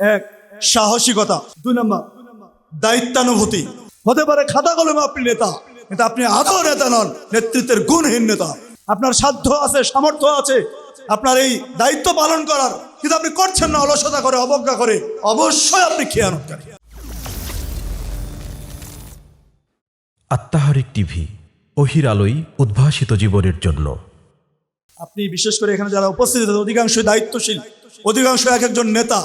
এক সাহসিকতা। দুই নম্বর দায়িত্বানুভূতি। হতে পারে খাতা কলমে আপনি নেতা কিন্তু আপনি আদৌ নেতা নন নেতৃত্বের গুণহীন নেতা। আপনার সাধ্য আছে সামর্থ্য আছে আপনার এই দায়িত্ব পালন করার। কিন্তু আপনি করছেন না অলসতা করে অবজ্ঞা করে অবশ্যই আপনি খেয়ানতকারী আত্মাহারিক টিভি অহির আলোই উদ্ভাসিত জীবনের জন্য। আপনি বিশেষ করে এখানে যারা উপস্থিত অধিকাংশই দায়িত্বশীল। অধিকাংশ এক একজন নেতা।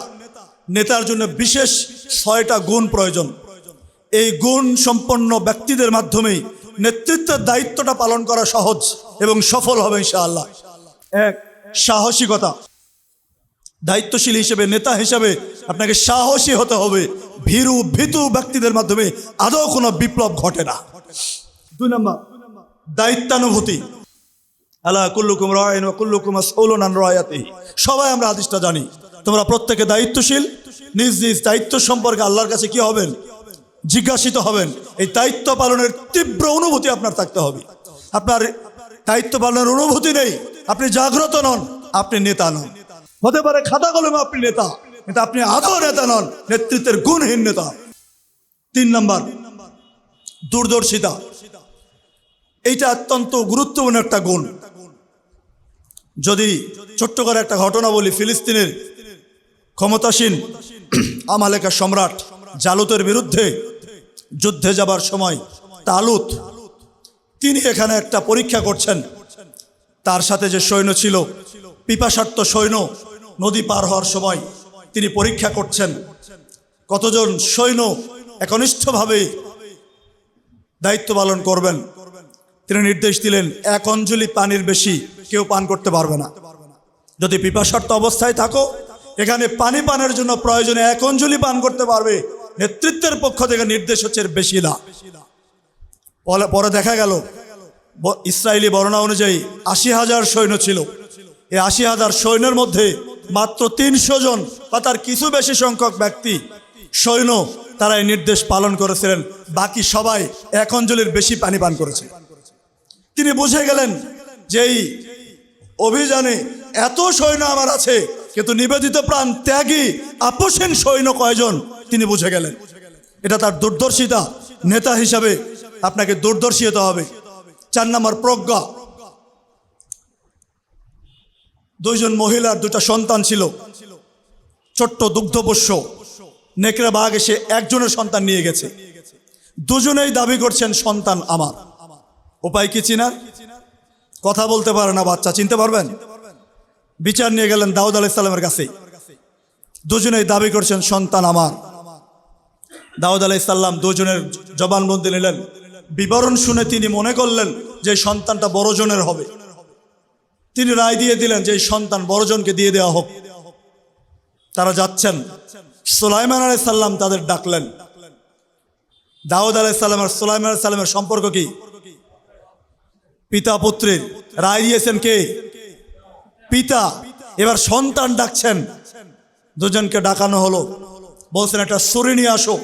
নেতার জন্য বিশেষ ছয়টা গুণ প্রয়োজন। এই গুণ সম্পন্ন ব্যক্তিদের মাধ্যমেই নেতৃত্বের দায়িত্বটা পালন করা সহজ এবং সফল হবে ইনশাআল্লাহ। এক, সাহসিকতা। দায়িত্বশীল হিসেবে, নেতা হিসেবে আপনাকে সাহসী হতে হবে। ভীরু, ভীতু ব্যক্তিদের মাধ্যমে আদৌ কোনো বিপ্লব ঘটে না। দুই নম্বর, দায়িত্বানুভূতি। আল্লাহ কুল্লুকুম ওয়া কুল্লুকুম মাসউলুন আন রায়াতিহি। সবাই আমরা হাদিসটা জানি। তোমরা প্রত্যেকে দায়িত্বশীল। নিজ নিজ দায়িত্ব সম্পর্কে আল্লাহর কাছে কি হবেন? জিজ্ঞাসিত হবেন। এই দায়িত্ব পালনের তীব্র অনুভূতি আপনার থাকতে হবে। আপনার দায়িত্ব পালনের অনুভূতি নেই। আপনি জাগ্রত নন, আপনি নেতা নন। হতে পারে খাতা কলমে আপনি নেতা, কিন্তু আপনি আদৌ নেতা নন, নেতৃত্বের গুণহীন নেতা। তিন নম্বর, দূরদর্শিতা। এইটা অত্যন্ত গুরুত্বপূর্ণ একটা গুণ। যদি ছোট্ট করে একটা ঘটনা বলি, ফিলিস্তিনের ক্ষমতাসীন, আমালেকা সম্রাট জালুতের বিরুদ্ধে যুদ্ধে যাবার সময় তালুত, তিনি এখানে একটা পরীক্ষা করছেন। তার সাথে যে সৈন্য ছিল পিপাসার্থ সৈন্য নদী পার হওয়ার সময় তিনি পরীক্ষা করছেন। কতজন সৈন্য একনিষ্ঠভাবে দায়িত্ব পালন করবেন? তিনি নির্দেশ দিলেন, এক অঞ্জলি পানির বেশি কেউ পান করতে পারবে না। যদি পিপাসার্থ অবস্থায় থাকো এখানে পানি পানের জন্য প্রয়োজনে এক অঞ্জলি পান করতে পারবে। নেতৃত্বের পক্ষ থেকে নির্দেশ হচ্ছে বেশি না। পরে দেখা গেল ইসরায়েলি বর্ণনা অনুযায়ী আশি হাজার সৈন্য ছিল। এই আশি হাজার সৈন্যের মধ্যে মাত্র তিনশো জন বা তার কিছু বেশি সংখ্যক ব্যক্তি সৈন্য তারা এই নির্দেশ পালন করেছিলেন। বাকি সবাই এক অঞ্জলির বেশি পানি পান করেছে। তিনি বুঝে গেলেন যে এই অভিযানে এত সৈন্য আমার আছে কিন্তু নিবেদিত প্রাণ ত্যাগী আপোষহীন সৈন্য কয়জন? তিনি বুঝে গেলেন। এটা তার দূরদর্শিতা। নেতা হিসাবে আপনাকে দূরদর্শী হতে হবে। চার নম্বর প্রজ্ঞা। দুইজন মহিলার দুটা সন্তান ছিল। ছোট্ট দুগ্ধপোষ্য। নেকড়ে বাঘ এসে একজনের সন্তান নিয়ে গেছে। দুজনেই দাবি করছেন, সন্তান আমার। উপায় কি চিনার? কথা বলতে পারে না বাচ্চা, চিনতে পারবেন? বিচার নিয়ে গেলেন দাউদ আলাইসাল্লামের কাছে। দুজনেই দাবি করছেন, সন্তান আমার। দাউদ আলাইসাল্লাম দুজনের জবানবন্দি নিলেন। বিবরণ শুনে তিনি মনে করলেন যে সন্তানটা বড়জনের হবে। তিনি রায় দিয়ে দিলেন যে সন্তান বড়জনকে দিয়ে দেওয়া হোক। তারা যাচ্ছেন। সুলাইমান আলাইসাল্লাম তাদের ডাকলেন। দাউদ আলাইসাল্লাম আর সুলাইমান আলাইসাল্লামের সম্পর্ক কি? পিতা পুত্রের রায় দিয়েছেন কে? পিতা, এবার সন্তান ডাকছেন। দুজনকে ডাকানো হলো। বলছেন, একটা ছুরি নিয়ে আসো।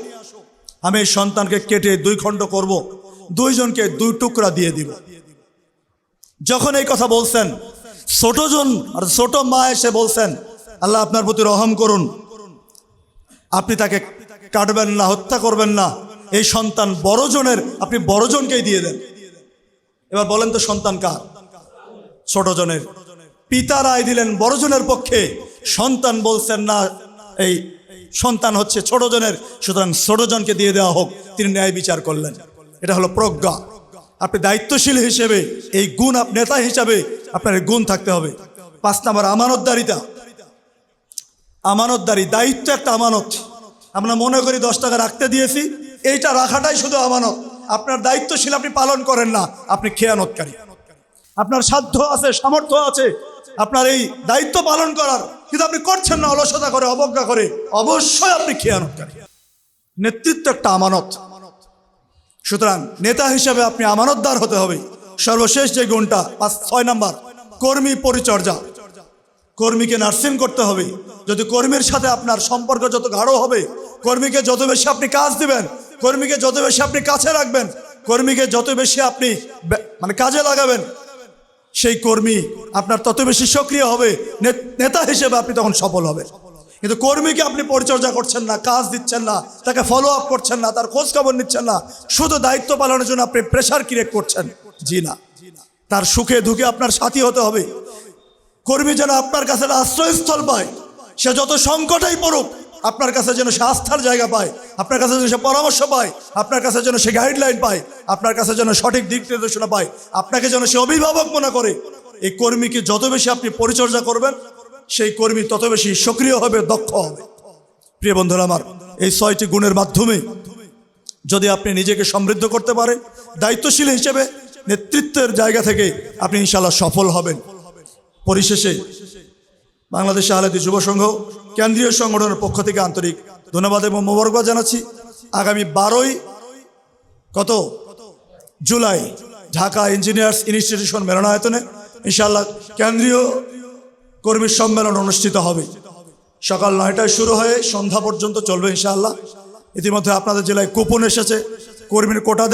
আমি এই সন্তানকে কেটে দুই খণ্ড করব। দুইজনকে দুই টুকরা দিয়ে দিব। যখন এই কথা বলছেন ছোটজন আর ছোট মা এসে বলছেন, আল্লাহ আপনার প্রতি রহম করুন। আপনি তাকে কাটবেন না, হত্যা করবেন না। এই সন্তান বড়জনের আপনি বড়জনকেই দিয়ে দেন। এবার বলেন তো, সন্তান কার? ছোটজনের পিতা রায় দিলেন বড়জনের পক্ষে। সন্তান বলছেন, না, এই সন্তান হচ্ছে ছোটজনের সুতরাং ছোটজনকে দিয়ে দেওয়া হোক। তিনি ন্যায় বিচার করলেন। এটা হলো প্রজ্ঞা। আপনি দায়িত্বশীল হিসেবে এই গুণ আপ- নেতা হিসাবে আপনার গুণ থাকতে হবে। পাঁচ নাম্বার, আমানতদারিতা। আমানতদারি, দায়িত্ব একটা আমানত। আমরা মনে করি দশ টাকা রাখতে দিয়েছি, এইটা রাখাটাই শুধু আমানত। আপনার দায়িত্বশীল আপনি পালন করেন না, আপনি খেয়ানতকারী। আপনার সাধ্য আছে, সামর্থ্য আছে আপনার এই দায়িত্ব পালন করার, কিন্তু আপনি করছেন না, অলসতা করে, অবজ্ঞা করে, অবশ্যই আপনি খেয়ানতকারী নেতৃত্ব একটা আমানত। সুতরাং নেতা হিসেবে আপনি আমানতদার হতে হবে। সর্বশেষ যে গুণটা, পাঁচ, ছয় নাম্বার, কর্মী পরিচর্যা। কর্মীকে নার্সিং করতে হবে। যদি কর্মীর সাথে আপনার সম্পর্ক যত গাঢ় হবে, কর্মীকে যত বেশি আপনি কাজ দিবেন, কর্মীকে যত বেশি আপনি কাছে রাখবেন, কর্মীকে যত বেশি আপনি মানে কাজে লাগাবেন সেই কর্মী আপনার তত বেশি সক্রিয় হবে নেতা হিসেবে আপনি তখন সফল হবে কিন্তু কর্মীকে আপনি পরিচর্যা করছেন না, কাজ দিচ্ছেন না, তাকে ফলো আপ করছেন না, তার খোঁজ খবর নিচ্ছেন না, শুধু দায়িত্ব পালনের জন্য আপনি প্রেশার ক্রিয়েট করছেন। জি না। তার সুখে দুঃখে আপনার সাথী হতে হবে। কর্মী যেন আপনার কাছে আশ্রয়স্থল পায়, সে যত সংকটেই পড়ুক আপনার কাছে যেন সে আস্থার জায়গা পায়, আপনার কাছে যেন সে পরামর্শ পায়, আপনার কাছে যেন সে গাইডলাইন পায়, আপনার কাছে যেন সঠিক দিক নির্দেশনা পায়, আপনাকে যেন সে অভিভাবক মনে করে। এই কর্মীকে যত বেশি আপনি পরিচর্যা করবেন, সেই কর্মী তত বেশি সক্রিয় হবে, দক্ষ হবে। প্রিয় বন্ধুরা আমার, এই ছয়টি গুণের মাধ্যমে যদি আপনি নিজেকে সমৃদ্ধ করতে পারেন, দায়িত্বশীল হিসেবে নেতৃত্বের জায়গা থেকে আপনি ইনশাল্লাহ সফল হবেন। পরিশেষে বাংলাদেশ আহলাদি যুব সংঘ কেন্দ্রীয় সংগঠনের পক্ষ থেকে আন্তরিক ধন্যবাদ এবং মোবারকবাদ জানাচ্ছি। আগামী বারোই কত? জুলাই, ঢাকা ইঞ্জিনিয়ার্স ইনস্টিটিউশন মেলনায়তনে ইনশাল্লাহ কেন্দ্রীয় কর্মী সম্মেলন অনুষ্ঠিত হবে। সকাল নয়টায় শুরু হয়ে সন্ধ্যা পর্যন্ত চলবে ইনশাআল্লাহ। ইতিমধ্যে আপনাদের জেলায় কুপন এসেছে। কর্মীর কোটা